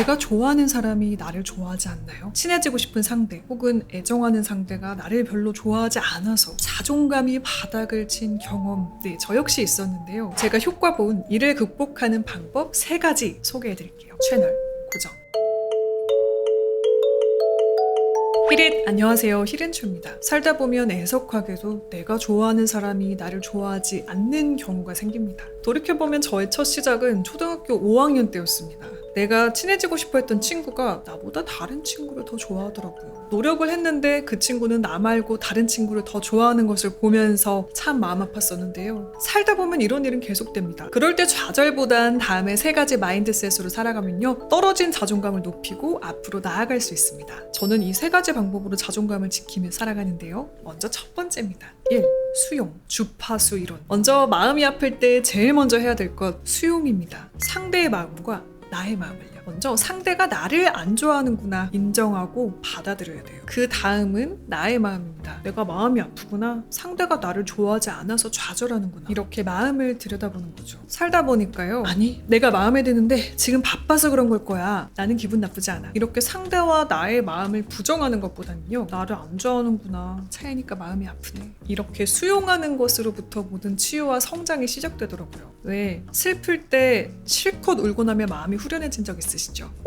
내가 좋아하는 사람이 나를 좋아하지 않나요? 친해지고 싶은 상대 혹은 애정하는 상대가 나를 별로 좋아하지 않아서 자존감이 바닥을 친 경험 네, 저 역시 있었는데요. 제가 효과 본 이를 극복하는 방법 세 가지 소개해 드릴게요. 채널 고정. 히릿 안녕하세요 히렌초입니다 살다 보면 애석하게도 내가 좋아하는 사람이 나를 좋아하지 않는 경우가 생깁니다 돌이켜보면 저의 첫 시작은 초등학교 5학년 때였습니다 내가 친해지고 싶어 했던 친구가 나보다 다른 친구를 더 좋아하더라고요 노력을 했는데 그 친구는 나 말고 다른 친구를 더 좋아하는 것을 보면서 참 마음 아팠었는데요 살다 보면 이런 일은 계속됩니다 그럴 때 좌절보단 다음에 세 가지 마인드셋으로 살아가면요 떨어진 자존감을 높이고 앞으로 나아갈 수 있습니다 저는 이 세 가지 방법으로 자존감을 지키며 살아가는데요. 먼저 첫 번째입니다. 1. 수용, 주파수 이론. 먼저 마음이 아플 때 제일 먼저 해야 될 것 수용입니다. 상대의 마음과 나의 마음을요. 먼저 상대가 나를 안 좋아하는구나 인정하고 받아들여야 돼요. 그 다음은 나의 마음입니다. 내가 마음이 아프구나. 상대가 나를 좋아하지 않아서 좌절하는구나. 이렇게 마음을 들여다보는 거죠. 살다 보니까요. 아니, 내가 마음에 드는데 지금 바빠서 그런 걸 거야. 나는 기분 나쁘지 않아. 이렇게 상대와 나의 마음을 부정하는 것보다는요. 나를 안 좋아하는구나. 차이니까 마음이 아프네. 이렇게 수용하는 것으로부터 모든 치유와 성장이 시작되더라고요. 왜? 슬플 때 실컷 울고 나면 마음이 후련해진 적 있으시죠?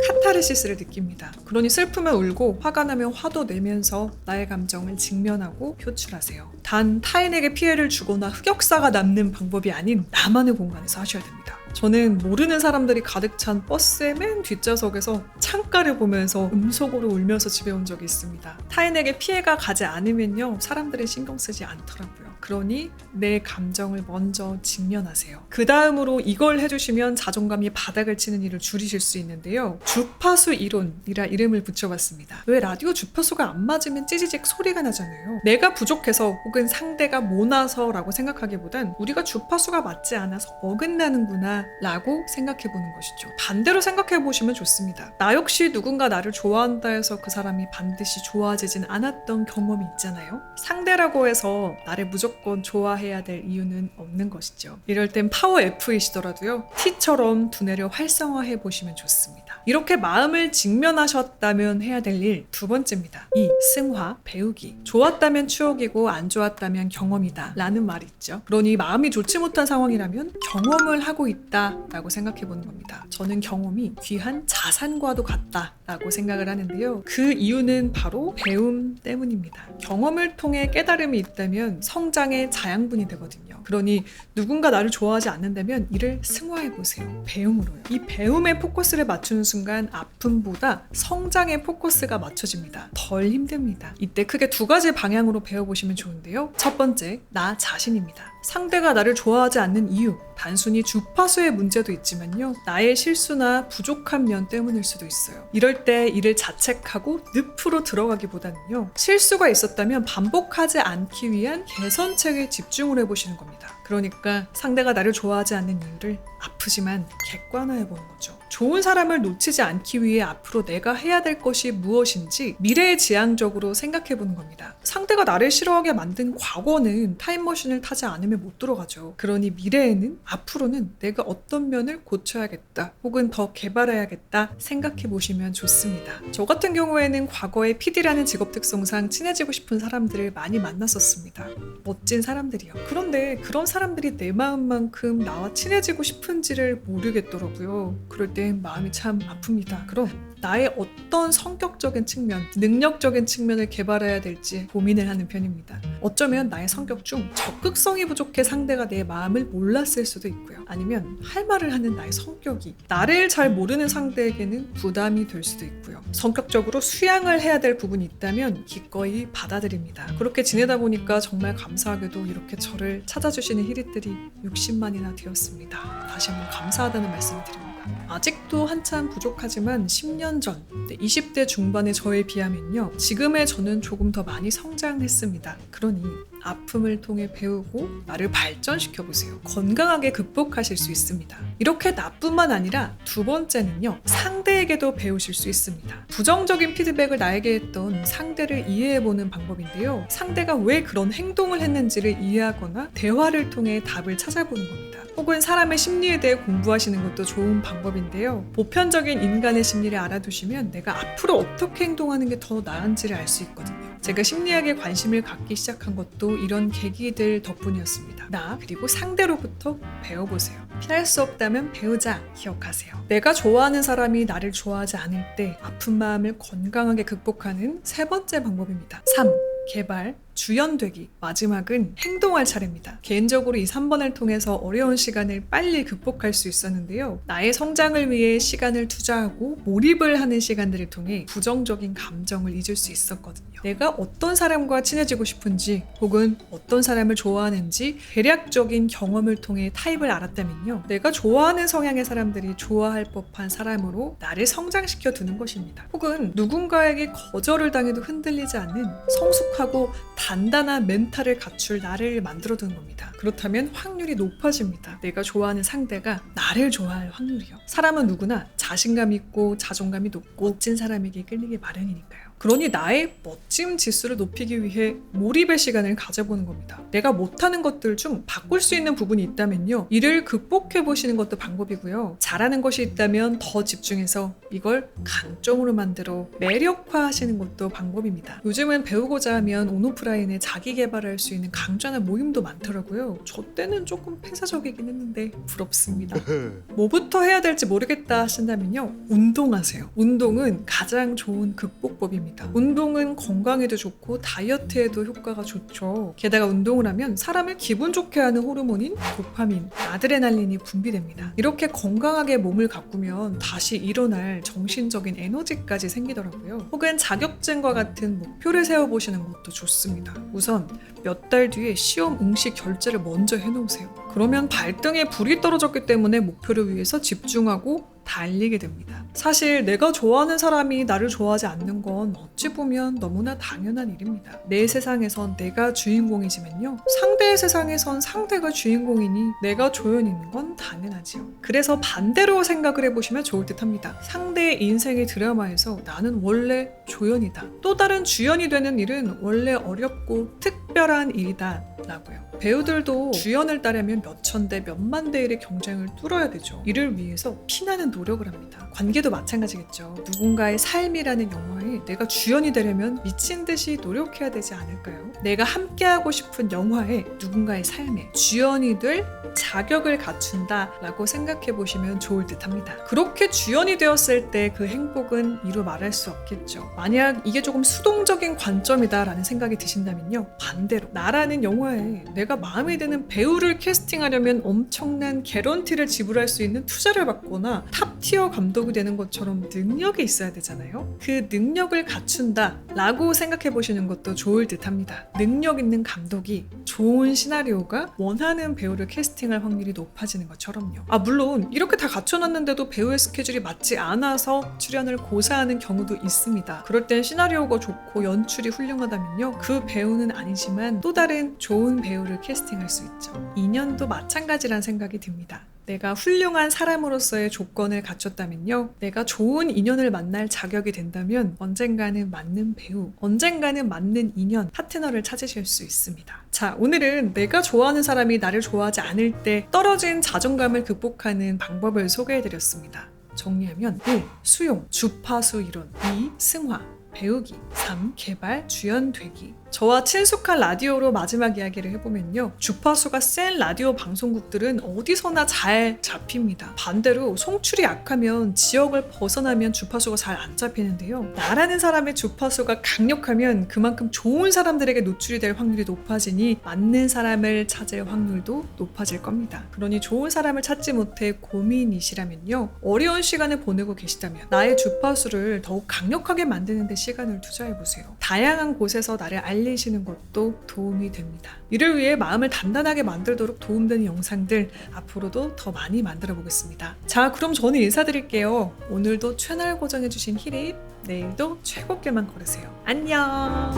카타르시스를 느낍니다. 그러니 슬프면 울고 화가 나면 화도 내면서 나의 감정을 직면하고 표출하세요. 단 타인에게 피해를 주거나 흑역사가 남는 방법이 아닌 나만의 공간에서 하셔야 됩니다. 저는 모르는 사람들이 가득 찬 버스의 맨 뒷좌석에서 창가를 보면서 음속으로 울면서 집에 온 적이 있습니다. 타인에게 피해가 가지 않으면요, 사람들이 신경 쓰지 않더라고요. 그러니 내 감정을 먼저 직면하세요. 그 다음으로 이걸 해주시면 자존감이 바닥을 치는 일을 줄이실 수 있는데요. 주파수 이론이라 이름을 붙여봤습니다. 왜 라디오 주파수가 안 맞으면 찌지직 소리가 나잖아요. 내가 부족해서 혹은 상대가 모나서라고 생각하기보단 우리가 주파수가 맞지 않아서 어긋나는구나 라고 생각해 보는 것이죠. 반대로 생각해 보시면 좋습니다. 나 역시 누군가 나를 좋아한다 해서 그 사람이 반드시 좋아지진 않았던 경험이 있잖아요. 상대라고 해서 나를 무조건 좋아해야 될 이유는 없는 것이죠. 이럴 땐 파워 F이시더라도요. T처럼 두뇌를 활성화해 보시면 좋습니다. 이렇게 마음을 직면하셨다면 해야 될 일 두 번째입니다. 이 승화, 배우기. 좋았다면 추억이고 안 좋았다면 경험이다. 라는 말이 있죠. 그러니 마음이 좋지 못한 상황이라면 경험을 하고 있다 라고 생각해 보는 겁니다. 저는 경험이 귀한 자산과도 같다라고 생각을 하는데요. 그 이유는 바로 배움 때문입니다. 경험을 통해 깨달음이 있다면 성장의 자양분이 되거든요. 그러니 누군가 나를 좋아하지 않는다면 이를 승화해 보세요. 배움으로요. 이 배움에 포커스를 맞추는 순간 아픔보다 성장에 포커스가 맞춰집니다. 덜 힘듭니다. 이때 크게 두 가지 방향으로 배워보시면 좋은데요. 첫 번째, 나 자신입니다. 상대가 나를 좋아하지 않는 이유, 단순히 주파수의 문제도 있지만요. 나의 실수나 부족한 면 때문일 수도 있어요. 이럴 때 이를 자책하고 늪으로 들어가기보다는요. 실수가 있었다면 반복하지 않기 위한 개선책에 집중을 해보시는 겁니다. 그러니까 상대가 나를 좋아하지 않는 이유를 아프지만 객관화해 보는 거죠. 좋은 사람을 놓치지 않기 위해 앞으로 내가 해야 될 것이 무엇인지 미래지향적으로 생각해 보는 겁니다. 상대가 나를 싫어하게 만든 과거는 타임머신을 타지 않으면 못 들어가죠. 그러니 미래에는 앞으로는 내가 어떤 면을 고쳐야겠다 혹은 더 개발해야겠다 생각해 보시면 좋습니다. 저 같은 경우에는 과거에 PD라는 직업 특성상 친해지고 싶은 사람들을 많이 만났었습니다. 멋진 사람들이요. 그런데 그런 사람들이 내 마음만큼 나와 친해지고 싶은지를 모르겠더라고요. 그럴 땐 마음이 참 아픕니다. 그럼 나의 어떤 성격적인 측면, 능력적인 측면을 개발해야 될지 고민을 하는 편입니다. 어쩌면 나의 성격 중 적극성이 부족해 상대가 내 마음을 몰랐을 수도 있고요. 아니면 할 말을 하는 나의 성격이 나를 잘 모르는 상대에게는 부담이 될 수도 있고요. 성격적으로 수양을 해야 될 부분이 있다면 기꺼이 받아들입니다. 그렇게 지내다 보니까 정말 감사하게도 이렇게 저를 찾아주시는 히릿들이 60만이나 되었습니다. 다시 한번 감사하다는 말씀을 드립니다. 아직도 한참 부족하지만 10년 전 20대 중반의 저에 비하면요 지금의 저는 조금 더 많이 성장했습니다 그러니 아픔을 통해 배우고 나를 발전시켜 보세요. 건강하게 극복하실 수 있습니다. 이렇게 나뿐만 아니라 두 번째는요 상대에게도 배우실 수 있습니다. 부정적인 피드백을 나에게 했던 상대를 이해해 보는 방법인데요. 상대가 왜 그런 행동을 했는지를 이해하거나 대화를 통해 답을 찾아보는 겁니다. 혹은 사람의 심리에 대해 공부하시는 것도 좋은 방법인데요. 보편적인 인간의 심리를 알아두시면 내가 앞으로 어떻게 행동하는 게 더 나은지를 알 수 있거든요. 제가 심리학에 관심을 갖기 시작한 것도 이런 계기들 덕분이었습니다. 나 그리고 상대로부터 배워보세요. 피할 수 없다면 배우자 기억하세요. 내가 좋아하는 사람이 나를 좋아하지 않을 때 아픈 마음을 건강하게 극복하는 세 번째 방법입니다. 3. 개발, 주연되기. 마지막은 행동할 차례입니다. 개인적으로 이 3번을 통해서 어려운 시간을 빨리 극복할 수 있었는데요. 나의 성장을 위해 시간을 투자하고 몰입을 하는 시간들을 통해 부정적인 감정을 잊을 수 있었거든요. 내가 어떤 사람과 친해지고 싶은지 혹은 어떤 사람을 좋아하는지 대략적인 경험을 통해 타입을 알았다면요. 내가 좋아하는 성향의 사람들이 좋아할 법한 사람으로 나를 성장시켜 두는 것입니다. 혹은 누군가에게 거절을 당해도 흔들리지 않는 성숙하고 단단한 멘탈을 갖출 나를 만들어 두는 겁니다. 그렇다면 확률이 높아집니다. 내가 좋아하는 상대가 나를 좋아할 확률이요. 사람은 누구나 자신감 있고 자존감이 높고 멋진 사람에게 끌리기 마련이니까요. 그러니 나의 멋짐 지수를 높이기 위해 몰입의 시간을 가져보는 겁니다. 내가 못하는 것들 중 바꿀 수 있는 부분이 있다면요. 이를 극복해 보시는 것도 방법이고요. 잘하는 것이 있다면 더 집중해서 이걸 강점으로 만들어 매력화 하시는 것도 방법입니다. 요즘은 배우고자 하면 온오프라인에 자기 개발할 수 있는 강좌나 모임도 많더라고요. 저 때는 조금 폐사적이긴 했는데 부럽습니다. 뭐부터 해야 될지 모르겠다 하신다면요. 운동하세요. 운동은 가장 좋은 극복법입니다. 운동은 건강에도 좋고 다이어트에도 효과가 좋죠. 게다가 운동을 하면 사람을 기분 좋게 하는 호르몬인 도파민, 아드레날린이 분비됩니다. 이렇게 건강하게 몸을 가꾸면 다시 일어날 정신적인 에너지까지 생기더라고요. 혹은 자격증과 같은 목표를 세워보시는 것도 좋습니다. 우선 몇 달 뒤에 시험 응시 결제를 먼저 해놓으세요. 그러면 발등에 불이 떨어졌기 때문에 목표를 위해서 집중하고 달리게 됩니다. 사실 내가 좋아하는 사람이 나를 좋아하지 않는 건 어찌 보면 너무나 당연한 일입니다. 내 세상에선 내가 주인공이지만요. 상대의 세상에선 상대가 주인공이니 내가 조연인 건 당연하지요. 그래서 반대로 생각을 해보시면 좋을 듯 합니다. 상대의 인생의 드라마에서 나는 원래 조연이다. 또 다른 주연이 되는 일은 원래 어렵고 특별한 일이다. 라고요. 배우들도 주연을 따려면 몇천 대, 몇만 대 일의 경쟁을 뚫어야 되죠. 이를 위해서 피나는 노력을 합니다. 관계 도 마찬가지겠죠. 누군가의 삶이라는 영화에 내가 주연이 되려면 미친 듯이 노력해야 되지 않을까요? 내가 함께하고 싶은 영화에 누군가의 삶에 주연이 될 자격을 갖춘다라고 생각해 보시면 좋을 듯 합니다. 그렇게 주연이 되었을 때 그 행복은 이루 말할 수 없겠죠. 만약 이게 조금 수동적인 관점이다라는 생각이 드신다면요. 반대로 나라는 영화에 내가 마음에 드는 배우를 캐스팅하려면 엄청난 개런티를 지불할 수 있는 투자를 받거나 탑티어 감독이 되는 것처럼 능력이 있어야 되잖아요. 그 능력을 갖춘다 라고 생각해 보시는 것도 좋을 듯 합니다. 능력 있는 감독이 좋은 시나리오가 원하는 배우를 캐스팅할 확률이 높아지는 것처럼요. 아, 물론 이렇게 다 갖춰놨는데도 배우의 스케줄이 맞지 않아서 출연을 고사하는 경우도 있습니다. 그럴 땐 시나리오가 좋고 연출이 훌륭하다면요. 그 배우는 아니지만 또 다른 좋은 배우를 캐스팅할 수 있죠. 인연도 마찬가지란 생각이 듭니다. 내가 훌륭한 사람으로서의 조건을 갖췄다면요. 내가 좋은 인연을 만날 자격이 된다면 언젠가는 맞는 배우, 언젠가는 맞는 인연, 파트너를 찾으실 수 있습니다. 자, 오늘은 내가 좋아하는 사람이 나를 좋아하지 않을 때 떨어진 자존감을 극복하는 방법을 소개해드렸습니다. 정리하면 1. 수용, 주파수 이론 2. 승화, 배우기 3. 개발, 주연되기 저와 친숙한 라디오로 마지막 이야기를 해보면요. 주파수가 센 라디오 방송국들은 어디서나 잘 잡힙니다. 반대로 송출이 약하면 지역을 벗어나면 주파수가 잘 안 잡히는데요. 나라는 사람의 주파수가 강력하면 그만큼 좋은 사람들에게 노출이 될 확률이 높아지니 맞는 사람을 찾을 확률도 높아질 겁니다. 그러니 좋은 사람을 찾지 못해 고민이시라면요. 어려운 시간을 보내고 계시다면 나의 주파수를 더욱 강력하게 만드는 데 시간을 투자해보세요. 다양한 곳에서 나를 알리 알리시는 것도 도움이 됩니다. 이를 위해 마음을 단단하게 만들도록 도움되는 영상들 앞으로도 더 많이 만들어 보겠습니다. 자, 그럼 저는 인사드릴게요. 오늘도 채널 고정해주신 히릿, 내일도 최고길만 걸으세요. 안녕!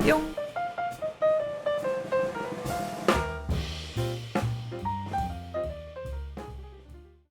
뿅!